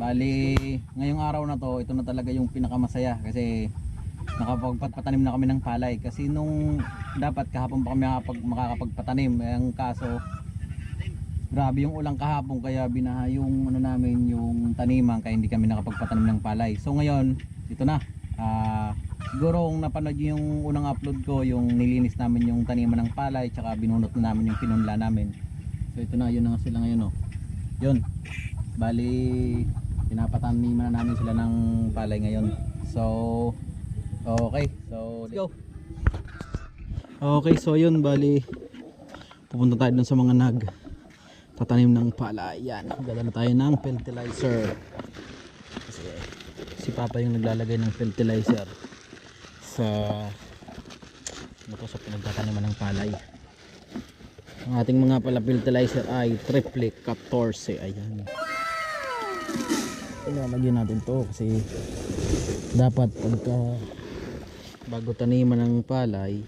Bali, ngayong araw na to, ito na talaga yung pinakamasaya kasi nakapagpatanim na kami ng palay. Kasi nung dapat kahapon pa kami makakapagpatanim. Eh, Ang kaso, grabe yung ulang kahapon kaya binaha yung ano namin yung taniman kaya hindi kami nakapagpatanim ng palay. So ngayon, ito na. Ah, siguro kung napanood yung unang upload ko, yung nilinis namin yung taniman ng palay tsaka binunot na namin yung pinunla namin. So ito na, yun na nga sila ngayon oh. Yun. Bali, pinapataniman na namin sila ng palay ngayon. So, okay. So, let's go. Okay, so yun, bali, pupunta tayo dun sa mga nag tatanim ng palay. Yan, dadala tayo ng fertilizer. Kasi si Papa yung naglalagay ng fertilizer sa ano to, sa pinagtataniman ng palay. Ang ating mga pala fertilizer ay triple 14. Ayan. Ilalagyan natin to kasi dapat pagka bago taniman ng palay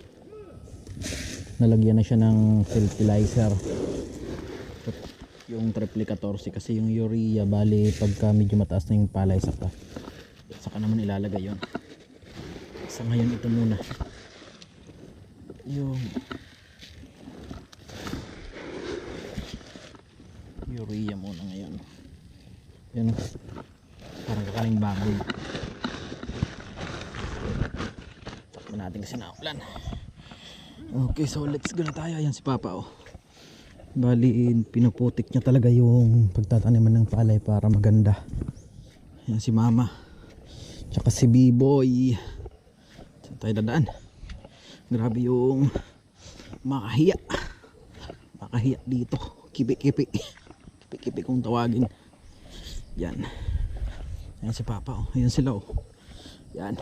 nalagyan na siya ng fertilizer. Yung triple 14 kasi yung urea bali pagka medyo mataas na yung palay saka saka naman ilalagay yon sa ngayon ito muna. Yung urea muna ngayon. Yun parang kakaling baboy. Takbo natin kasi naulan okay so let's go na tayo. Ayan si papa oh. Bali pinuputik niya talaga yung pagtataniman ng palay para maganda. Ayan si mama. Tsaka si b-boy. Saan tayo dadaan? Grabe yung makahiya. Makahiya dito. Kipi kipi kipi kipi kung tawagin. Yan ayan si papa oh. ayan sila oh. Yan.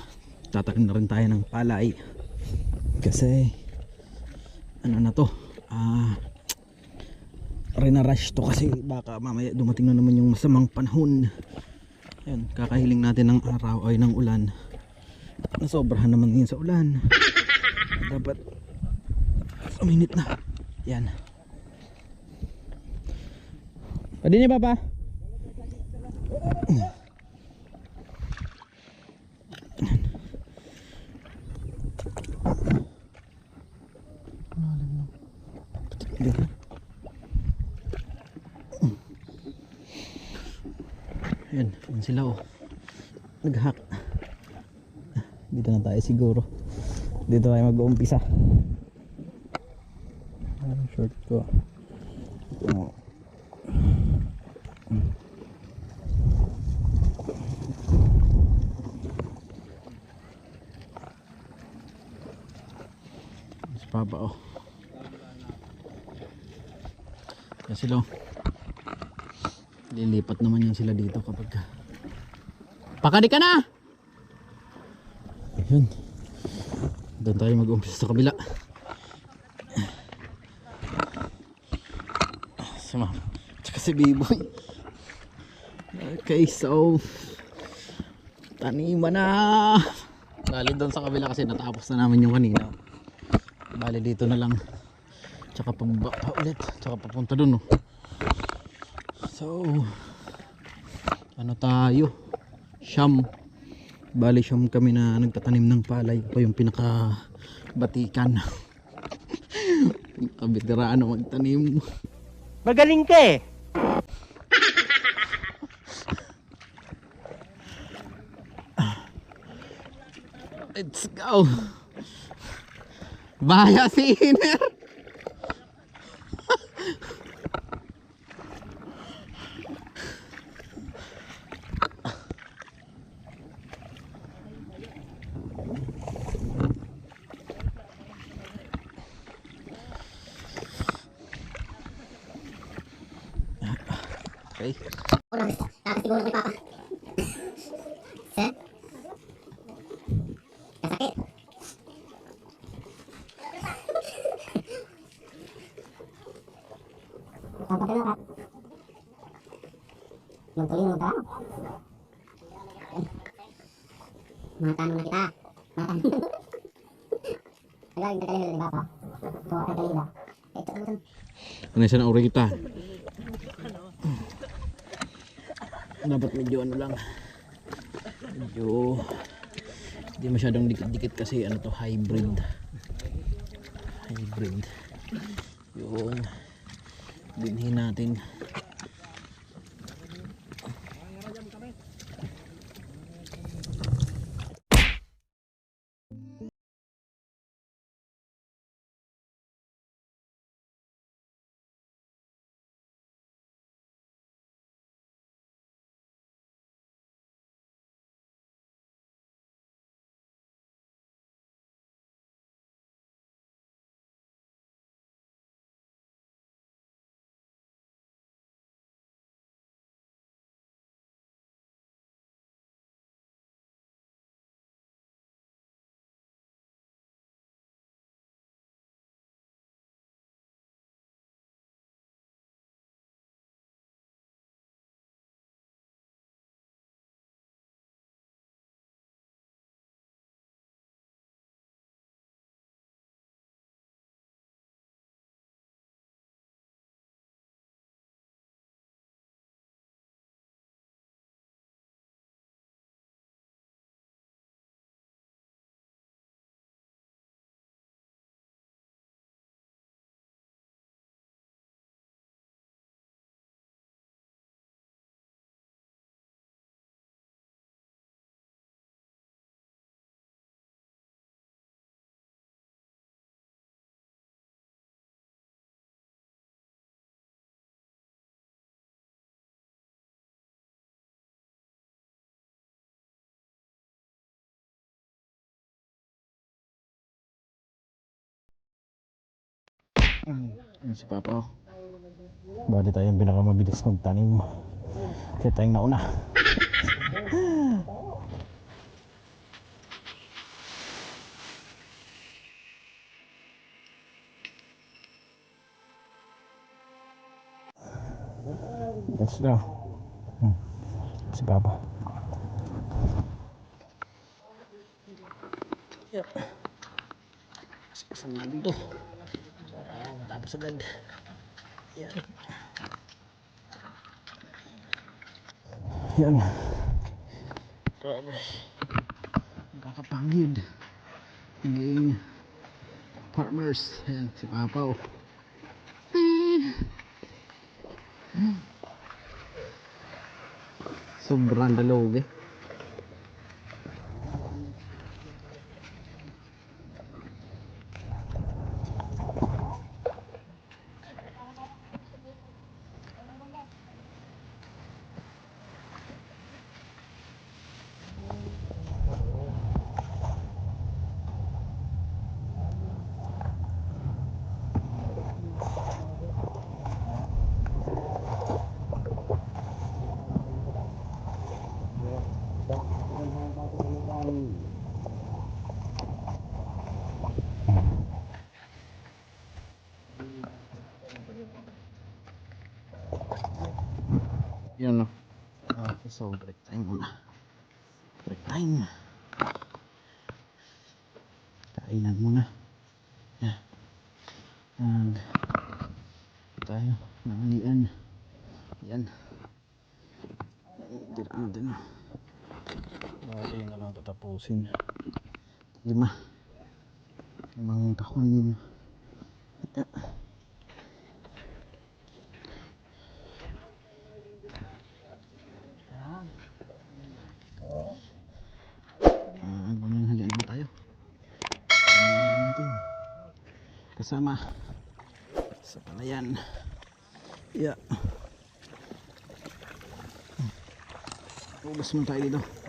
Tatanim na rin tayo ng palay. Kasi ano na to? Ah rinarash to kasi baka mamaya dumating na naman yung masamang panahon. Yan kakahiling natin ng araw ay ng ulan. Nasobrahan naman yun sa ulan. Dapat uminit na. Yan pwede niya papa? Dito. Yan, yan sila oh. Nag-hack. Dito na tayo siguro. Dito tayo mag-uumpisa. Short ko. Mo. Mas papa oh. Yan sila oh. Lilipat naman yan sila dito kapag Pakadi ka na! Ayun. Doon tayo mag-umpisa sa kabila. Si. Tsaka si B-boy. Okay, so taniman na. Bali doon sa kabila kasi natapos na namin yung kanina. Bali dito na lang. Tsaka pababa pa ulit. Tsaka papunta doon. Oh. So, ano tayo? Siyam. Bali siyam kami na nagtatanim ng palay. Ito yung pinaka batikan. Pinaka-veterano magtanim. Magaling ka eh. Let's go. Baya si Iner. Okay. Tapos siguro kay Papa. Sir? Kasakit. Papa ka ka. Magtuloy mo daw. Matanong na kita. Matanong. Agad, nagkalihil, di ba pa? Ito, nagkalihil. Ito, ano ito? Ano siya na uri kita? Dapat medyo ano lang. Medyo hindi masyadong dikit-dikit kasi ano to hybrid. Hybrid. Yung binhi natin Ayan si Papa oh. Bali tayo yung pinakamabilis magtanim. Kaya tayong nauna. Let's go. Hmm. Si Papa. Yep. Saan natin to? Tapos agad. Yan. Yan. Grabe. Kakapangid. Naging farmers. Yan, si Papa oh. Sobrang dalog eh. Yun no. Okay, so break time muna. Break time. Kainan muna. Yeah. And tayo, nanganian. Yan. Tira natin. Bali na lang tatapusin. Lima. Limang. Yeah. Ah, natin. Kasama sa palayan. Yeah. Ugas mo tayo dito.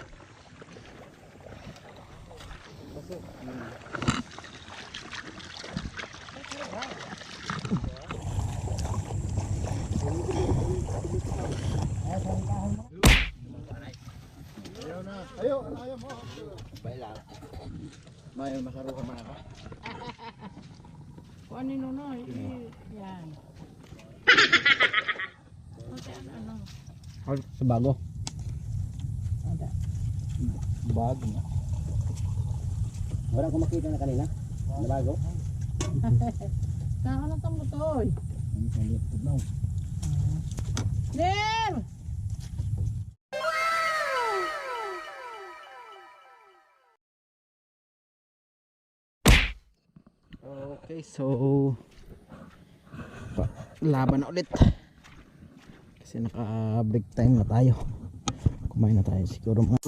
May makaruha man ako. Kung ano yun, no? Yan. Okay, ano, ano? Sa bago. Ada. Bago na. Wala ko makita na kanina. Ano bago? Saan ang kamutoy? Ano sa lipid mo? Ner! Okay, so laban ulit kasi naka break time na tayo kumain na tayo siguro mga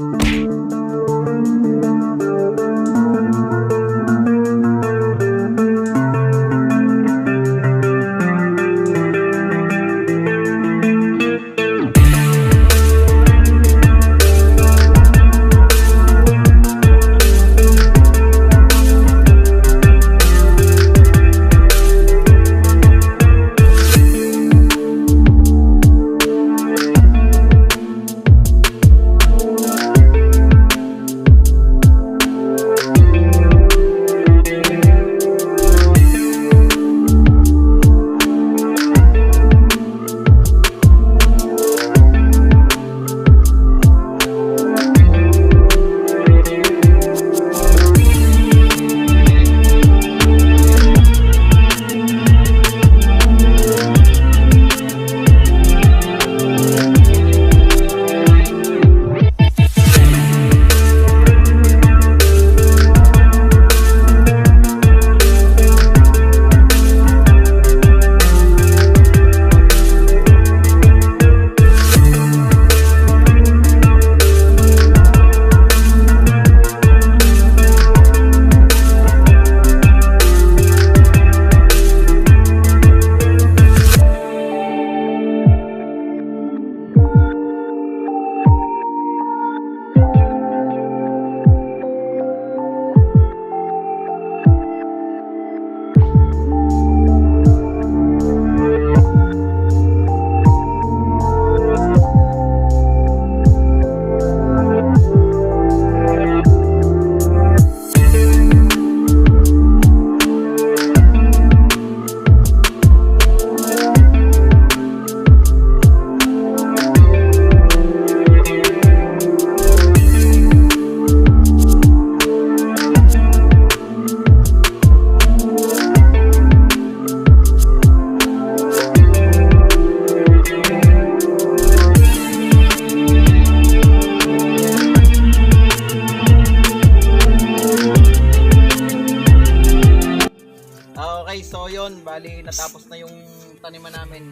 na yung taniman namin.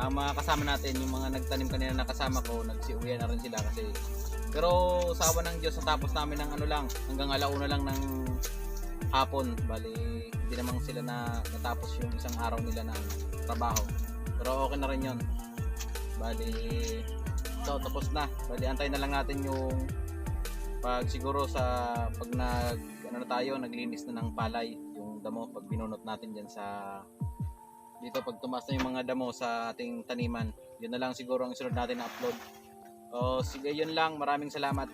Ang mga kasama natin, yung mga nagtanim kanina na kasama ko, nagsiuwian na rin sila kasi pero sa awa ng Diyos natapos namin ng ano lang, hanggang alauna lang ng hapon. Bali, hindi naman sila na natapos yung isang araw nila na trabaho. Pero okay na rin yun. Bali, so tapos na. Bali, antay na lang natin yung pag siguro sa pag nag ano na tayo, naglinis na ng palay yung damo pag binunot natin diyan sa dito pag tumaas na yung mga damo sa ating taniman. Yun na lang siguro ang sunod natin na upload. O sige, yun lang. Maraming salamat.